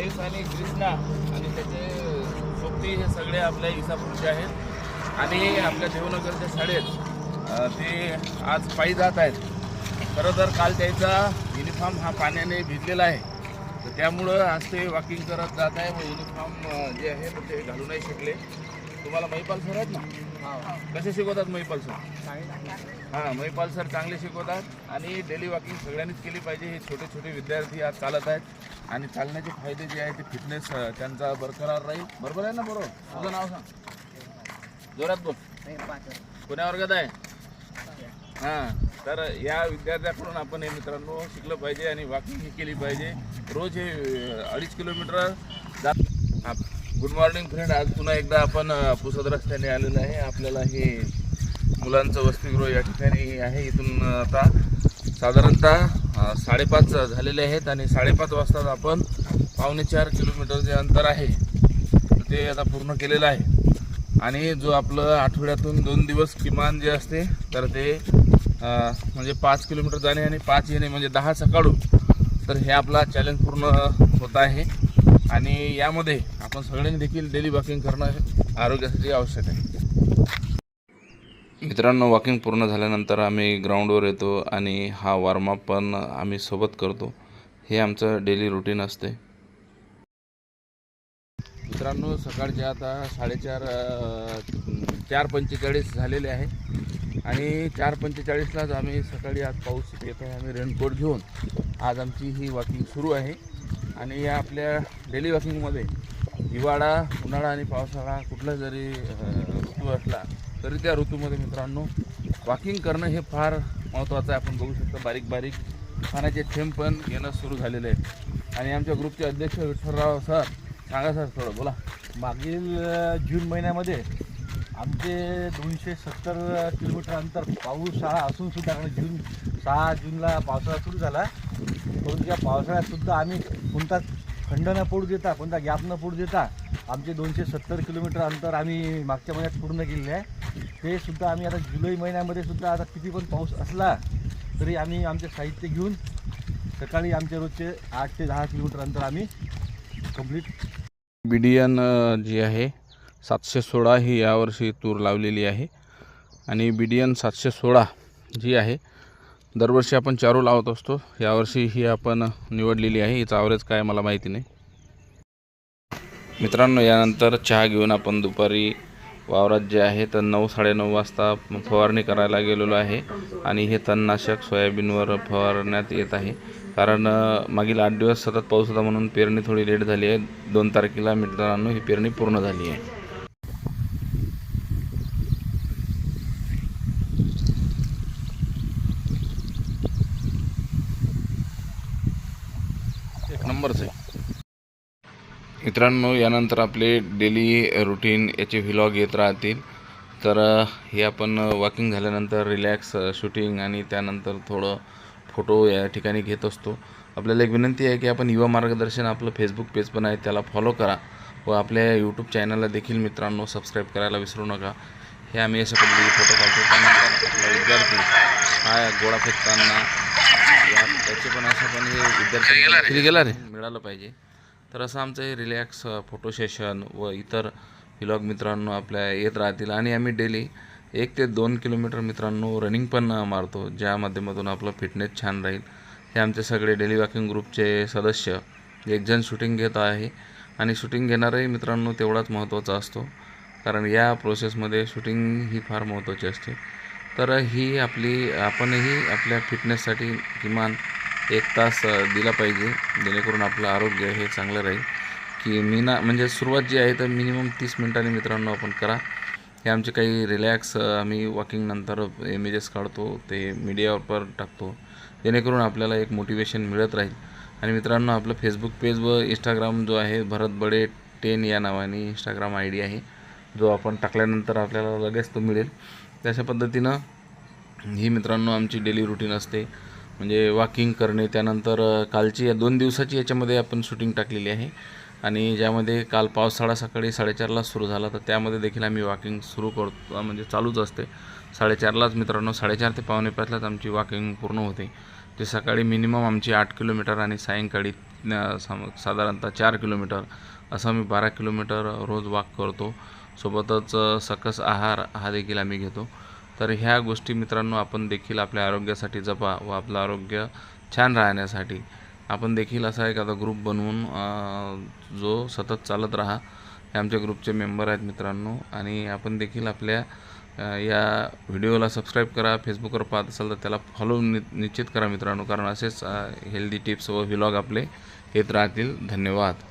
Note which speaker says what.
Speaker 1: आयुष आणि कृष्णा आणि त्याचे सोबती हे सगळे आपल्या इसापूरचे आहेत. आणि आपल्या देवनगरच्या शाळेत ते आज पायी जात आहेत. खरं तर काल त्याचा युनिफॉर्म हा पाण्याने भिजलेला आहे. तर त्यामुळं आज ते वॉकिंग करत जात आहे. व युनिफॉर्म जे आहे ते घालू नाही शकले. तुम्हाला महिपाल सर आहेत ना. कसे शिकवतात महिपाल सर हां महिपाल सर चांगले शिकवतात आणि डेली वॉकिंग सगळ्यांनीच केली पाहिजे. हे छोटे छोटे विद्यार्थी आज चालत आहेत आणि चालण्याचे फायदे जे आहे ते फिटनेस त्यांचा बरकरार राहील. बरोबर आहे ना बरोबर तुझं नाव सांग. जोरात बोल. कोण्या वर्गात आहे? हां तर या विद्यार्थ्याकडून आपण हे मित्रांनो शिकलं पाहिजे आणि वॉकिंग ही केली पाहिजे. रोज हे अडीच किलोमीटर जात गुड मॉर्निंग फ्रेंड आज पुन्हा एकदा आपण पुसद रस्त्याने आलेलं आहे. आपल्याला हे मुलांचं वसतिगृह या ठिकाणी आहे इथून आता साधारणतः साडेपाच झालेले आहेत आणि साडेपाच वाजता आपण पावणे चार किलोमीटर जे अंतर आहे तर ते आता पूर्ण केलेलं आहे. आणि जो आपलं आठवड्यातून दोन दिवस किमान जे असते तर ते म्हणजे पाच किलोमीटर जाणे आणि पाच येणे म्हणजे दहा सकाळून तर हे आपला चॅलेंज पूर्ण होत आहे. आणि यामध्ये आपण सगळ्यांनी देखील डेली वॉकिंग करणं आरोग्यासाठी आवश्यक आहे.
Speaker 2: मित्रांनो वॉकिंग पूर्ण झाल्यानंतर आम्ही ग्राउंडवर येतो आणि हा वॉर्मअप पण आम्ही सोबत करतो. हे आमचं डेली रुटीन असते.
Speaker 1: मित्रांनो सकाळचे आता साडेचार चार पंचेचाळीस झालेले आहे. आणि चार पंचेचाळीसलाच आम्ही सकाळी आज पाऊस येत आहे. आम्ही रेनकोट घेऊन आज आमची ही वॉकिंग सुरू आहे. आणि या आपल्या डेली वॉकिंगमध्ये हिवाळा उन्हाळा आणि पावसाळा कुठला जरी ऋतू असला तरी त्या ऋतूमध्ये मित्रांनो वॉकिंग करणं हे फार महत्त्वाचं आहे. आपण बघू शकतो बारीक बारीक पाण्याचे थेंब पण येणं सुरू झालेले आहे आणि आमच्या ग्रुपचे अध्यक्ष विठ्ठलराव सर सांगा सर थोडं बोला.
Speaker 3: मागील जून महिन्यामध्ये आमचे दोनशे सत्तर किलोमीटर अंतर पाऊस शाळा असूनसुद्धा कारण जून सहा जूनला पावसाळा सुरू झाला. परंतु या पावसाळ्यात सुद्धा आम्ही कोणता खंड न पडू देता कोणता गॅप न पडू देता आमचे दोनशे सत्तर किलोमीटर अंतर आम्ही मागच्या महिन्यात पूर्ण केलेले आहे. ते सुद्धा आम्ही आता जुलै महिन्यामध्ये सुद्धा आता किती पण पाऊस असला तरी आम्ही आमचे साहित्य घेऊन सकाळी आमचे रोजचे आठ ते दहा किलोमीटर अंतर आम्ही कंप्लीट
Speaker 2: बिडियन जी आहे सातशे सोळा ही यावर्षी तूर लावलेली आहे. आणि बिडियन सातशे सोळा जी आहे दरवर्षी आपण चारू लावत असतो. यावर्षी ही आपण निवडलेली आहे. हिचा आवरेज काय मला माहिती नाही. मित्रांनो यानंतर चहा घेऊन आपण दुपारी वावरात जे आहे तर नऊ साडेनऊ वाजता फवारणी करायला गेलेलो आहे. आणि हे तणनाशक सोयाबीनवर फवारण्यात येत आहे. कारण मागील आठ दिवस सतत पाऊस होता म्हणून पेरणी थोडी लेट झाली आहे. दोन तारखेला मित्रांनो ही पेरणी पूर्ण झाली आहे एक नंबरच आहे. मित्रांनो यानंतर आपले डेली रुटीन याचे व्हिलॉग येत राहतील. तर हे आपण वॉकिंग झाल्यानंतर रिलॅक्स शूटिंग आणि त्यानंतर थोडं फोटो या ठिकाणी घेत असतो. आपल्याला एक विनंती आहे की आपण युवा मार्गदर्शन आपलं फेसबुक पेज पण आहे त्याला फॉलो करा व आपल्या यूट्यूब चॅनलला देखील मित्रांनो सबस्क्राईब करायला विसरू नका. हे आम्ही अशा पद्धतीने फोटो काढतो. त्यानंतर आपला विद्यार्थी हा गोळा फेकताना त्याचे पण असं पण हे विद्यार्थी गेला रे. मिळालं पाहिजे. तर असं आमचं हे रिलॅक्स फोटो सेशन व इतर व्हिलॉग मित्रांनो आपल्या येत राहतील. आणि आम्ही डेली एक ते दोन किलोमीटर मित्रांनो रनिंग पण मारतो. ज्या माध्यमातून आपलं फिटनेस छान राहील. हे आमचे सगळे डेली वॉकिंग ग्रुपचे सदस्य. एक जण शूटिंग घेत आहे. आणि शूटिंग घेणारही मित्रांनो तेवढाच महत्त्वाचा असतो. कारण या प्रोसेसमध्ये शूटिंग ही फार महत्त्वाची असते. तर ही आपली आपणही आपल्या फिटनेससाठी किमान एक तास दिला पाहिजे. जेणेकरून आपलं आरोग्य हे चांगलं राहील. की मी ना म्हणजे सुरुवात जी आहे तर मिनिमम तीस मिनिटांनी मित्रांनो आपण करा. हे आमचे काही रिलॅक्स आम्ही वॉकिंगनंतर इमेजेस काढतो ते मीडियावर टाकतो. जेणेकरून आपल्याला एक मोटिवेशन मिळत राहील. आणि मित्रांनो आपलं फेसबुक पेज व इंस्टाग्राम जो आहे भरत बडे टेन या नावाने इंस्टाग्राम आय डी आहे. जो आपण टाकल्यानंतर आपल्याला लगेच तो मिळेल. तशा पद्धतीनं ही मित्रांनो आमची डेली रुटीन असते. म्हणजे वॉकिंग करणे त्यानंतर कालची या दोन दिवसाची याच्यामध्ये आपण शूटिंग टाकलेली आहे. आणि ज्यामध्ये काल पावसाळा सकाळी साडेचारला सुरू झाला तर त्यामध्ये देखील आम्ही वॉकिंग सुरू करतो म्हणजे चालूच असते. साडेचारलाच मित्रांनो साडेचार ते पावणे पाचलाच आमची वॉकिंग पूर्ण होते. ते सकाळी मिनिमम आमची आठ किलोमीटर आणि सायंकाळी साधारणतः चार किलोमीटर असं आम्ही बारा किलोमीटर रोज वॉक करतो. सोबतच सकस आहार हा देखील आम्ही घेतो. तर ह्या गोष्टी मित्रांनो आपण देखील आपल्या आरोग्यासाठी जपा व आपलं आरोग्य छान राहण्यासाठी. आपण देखील असा एखादा ग्रुप बनवून जो सतत चालत राहा. हे आमच्या ग्रुपचे मेंबर आहेत मित्रांनो. आणि आपण देखील आपल्या या व्हिडिओला सबस्क्राईब करा. फेसबुकवर पाहत असाल तर त्याला फॉलो नि निश्चित करा मित्रांनो. कारण असेच हेल्दी टिप्स व व्हिलॉग आपले येत राहतील. धन्यवाद.